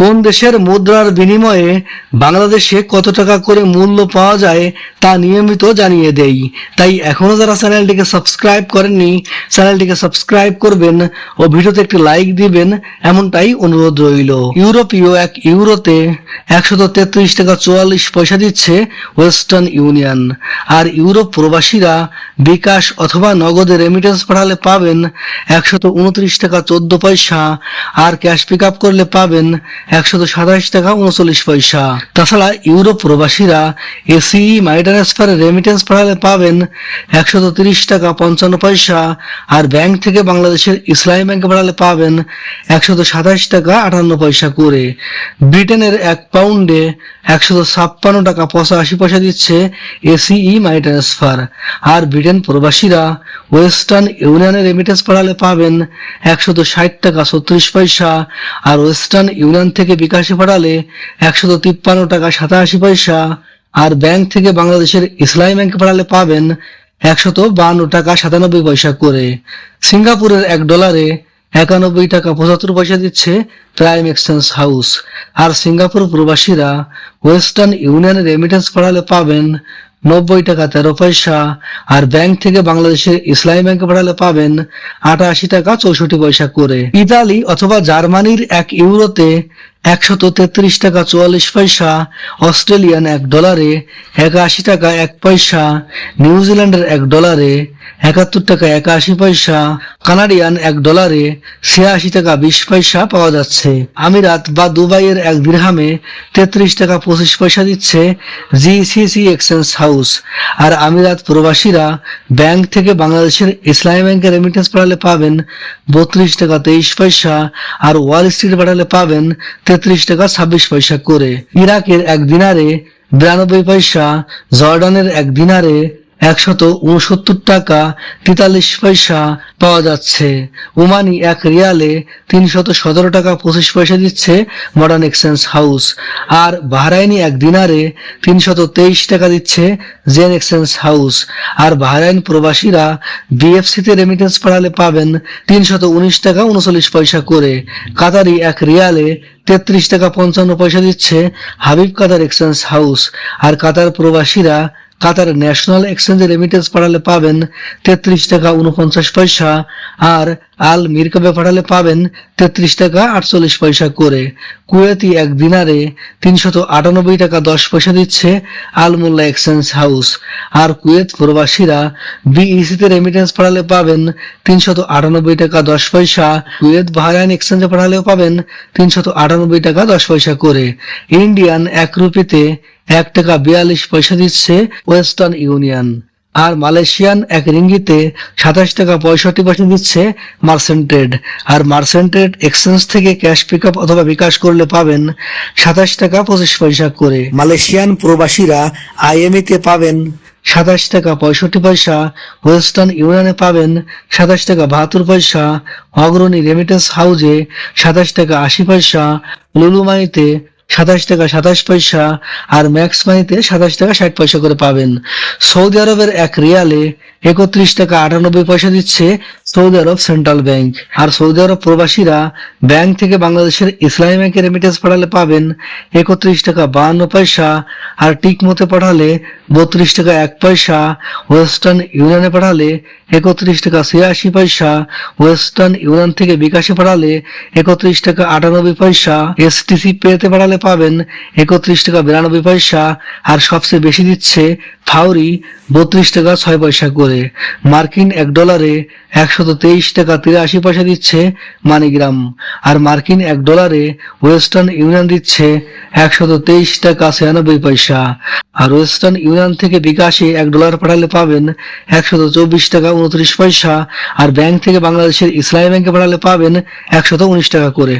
কোন দেশের মুদ্রার বিনিময়ে বাংলাদেশে কত টাকা করে মূল্য পাওয়া যায় তা নিয়মিত জানিয়ে দেই। তাই এখনও যারা চ্যানেলটিকে সাবস্ক্রাইব করেননি, চ্যানেলটিকে সাবস্ক্রাইব করবেন ও ভিডিওতে একটি লাইক দিবেন, এমনটাই অনুরোধ রইল। ইউরোপীয় এক ইউরোতে একশত তেত্রিশ টাকা চুয়াল্লিশ পয়সা দিচ্ছে ওয়েস্টার্ন ইউনিয়ন। আর ইউরোপ প্রবাসীরা বিকাশ অথবা নগদে রেমিটেন্স পাঠালে পাবেন একশত উনত্রিশ টাকা চোদ্দ পয়সা, আর ক্যাশ পিক আপ করলে পাবেন একশত সাতাশ টাকা উনচল্লিশ পয়সা। তাছাড়া ইউরোপ প্রবাসীরা এসিই মাই ট্রান্সফারে রেমিটেন্স পাবেন একশত তিরিশ টাকা পঞ্চান্ন পয়সা। আর ব্যাংক থেকে বাংলাদেশের ইসলামী ব্যাংকে পাঠালে পাবেন একশত সাতাশ টাকা আটান্ন পয়সা করে। ব্রিটেনের এক পাউন্ডে একশত ছাপ্পান্ন টাকা পঁচাশি পয়সা দিচ্ছে এসিই মাই ট্রান্সফার আর ব্রিটেন প্রবাসীরা ওয়েস্টার্ন ইউনিয়নে রেমিটেন্স পাঠালে পাবেন একশত ষাট টাকা ছত্রিশ পয়সা। আর ওয়েস্টার্ন ইউনিয়ন থেকে বিকাশে পাঠালে একশত তিপ্পান্ন টাকা সাতাশি পয়সা, আর ব্যাংক থেকে বাংলাদেশের ইসলামী ব্যাংকে পাঠালে পাবেন একশত বান্ন টাকা সাতানব্বই পয়সা করে। সিঙ্গাপুরের এক ডলারে একানব্বই টাকা পঁচাত্তর পয়সা দিচ্ছে প্রাইম এক্সচেঞ্জ হাউস। আর সিঙ্গাপুর প্রবাসীরা ওয়েস্টার্ন ইউনিয়নের রেমিটেন্স পাঠালে পাবেন নব্বই টাকা তেরো পয়সা, আর ব্যাংক থেকে বাংলাদেশের ইসলামী ব্যাংকে পাঠালে পাবেন আটাশি টাকা চৌষট্টি পয়সা করে। ইতালি অথবা জার্মানির এক ইউরোতে একশত তেত্রিশ টাকা চুয়াল্লিশ পয়সা, অস্ট্রেলিয়ান এক ডলারে একাশি টাকা এক পয়সা নিউজিল্যান্ডের এক ডলারে একাত্তর টাকা একাশি পয়সা, কানাডিয়ান এক ডলারে ছিয়াশি টাকা বিশ পয়সা পাওয়া যাচ্ছে। আমিরাত বা দুবাইয়ের এক দিরহামে তেত্রিশ টাকা পঁচিশ পয়সা দিচ্ছে জি জিসিসি এক্সচেঞ্জ হাউস। আর আমিরাত প্রবাসীরা ব্যাংক থেকে বাংলাদেশের ইসলামী ব্যাংকের রেমিটেন্স পাঠালে পাবেন বত্রিশ টাকা তেইশ পয়সা, আর ওয়াল স্ট্রিট পাঠালে পাবেন তেত্রিশ টাকা ছাব্বিশ পয়সা করে। ইরাকের এক দিনারে বিরানব্বই পয়সা জর্ডানের এক দিনারে একশত উনসত্তর টাকা তেতাল্লিশ পয়সা পাওয়া যাচ্ছে। ওমানি এক রিয়ালে তিনশত সতেরো টাকা পঁচিশ পয়সা দিচ্ছে মডার্ন এক্সচেঞ্জ হাউস আর বাহরাইনি এক দিনারে তিনশত তেইশ টাকা দিচ্ছে জেন এক্সচেঞ্জ হাউস আর বাহরাইন প্রবাসীরা বিএফসিতে রেমিটেন্স পাঠালে পাবেন তিনশত উনিশ টাকা উনচল্লিশ পয়সা করে। কাতারি এক রিয়ালে তেত্রিশ টাকা পঞ্চান্ন পয়সা দিচ্ছে হাবিব কাতার এক্সচেঞ্জ হাউস আর কাতার প্রবাসীরা কাতার ন্যাশনাল এক্সচেঞ্জে রেমিটেন্স পাঠালে পাবেন তেত্রিশ টাকা উনপঞ্চাশ পয়সা আর আল মিরকাবে পাঠালে পাবেন তেত্রিশ টাকা আটচল্লিশ পয়সা করে। কুয়েতি এক দিনারে তিনশত আটানব্বই টাকা দশ পয়সা দিচ্ছে আল মোল্লা এক্সচেঞ্জ হাউস। আর কুয়েত প্রবাসীরা বিইসিতে রেমিটেন্স পাঠালে পাবেন তিনশত আটানব্বই টাকা দশ পয়সা, কুয়েত বাহরাইন এক্সচেঞ্জে পাঠালেও পাবেন তিনশত আটানব্বই টাকা দশ পয়সা করে। ইন্ডিয়ান এক রুপিতে এক টাকা বিয়াল্লিশ পয়সা দিচ্ছে ওয়েস্টার্ন ইউনিয়ন। আর মালয়েশিয়ান এক রিঙ্গিতে সাতাশ টাকা পঁয়ষট্টি পয়সা দিচ্ছে মার্সেন্টেড। আর মার্সেন্টেড এক্সচেঞ্জ থেকে ক্যাশ পিক অথবা বিকাশ করলে পাবেন সাতাশ টাকা পঁচিশ পয়সা করে। মালয়েশিয়ান প্রবাসীরা আইএমই তে পাবেন সাতাশ টাকা পঁয়ষট্টি পয়সা, ওয়েস্টার্ন ইউনিয়নে পাবেন সাতাশ টাকা বাহাত্তর পয়সা, অগ্রণী রেমিটেন্স হাউজে সাতাশ টাকা আশি পয়সা, লুলুমানিতে সাতাশ টাকা, সাতাশ পয়সা, আর ম্যাক্স মানিতে সাতাশ টাকা, ষাট পয়সা করে পাবেন। সৌদি আরবের এক রিয়ালে একত্রিশ টাকা, আটানব্বই পয়সা দিচ্ছে সৌদি আরব সেন্ট্রাল ব্যাংক। আর সৌদি আরব প্রবাসীরা ব্যাংক থেকে বাংলাদেশের ইসলামী ব্যাংকে রেমিটেন্স পাঠালে পাবেন একত্রিশ টাকা বাহান্ন পয়সা, আর টিক মতে পাঠালে বত্রিশ টাকা এক পয়সা, ওয়েস্টার্ন ইউনিয়নে পাঠালে একত্রিশ টাকা ছিয়াশি পয়সা, ওয়েস্টার্ন ইউনিয়ন থেকে বিকাশে পাঠালে একত্রিশ টাকা আটানব্বই পয়সা এসটিসি পেতে পাঠালে পাবেন একত্রিশ টাকা বিরানব্বই পয়সা, আর সবচেয়ে বেশি দিচ্ছে ফাউরি বত্রিশ টাকা ছয় পয়সা করে। মার্কিন এক ডলারে একশত তেইশ টাকা তিরাশি পয়সা দিচ্ছে মানিগ্রাম। আর মার্কিন এক ডলারে ওয়েস্টার্ন ইউনিয়ন দিচ্ছে একশত তেইশ টাকা ছিয়ানব্বই পয়সা। আর ওয়েস্টার্ন ইউনিয়ন থেকে বিকাশে এক ডলার পাঠালে পাবেন একশত চব্বিশ টাকা উনত্রিশ পয়সা। আর ব্যাংক থেকে বাংলাদেশের ইসলামী ব্যাংকে পাঠালে পাবেন একশত উনিশ টাকা করে।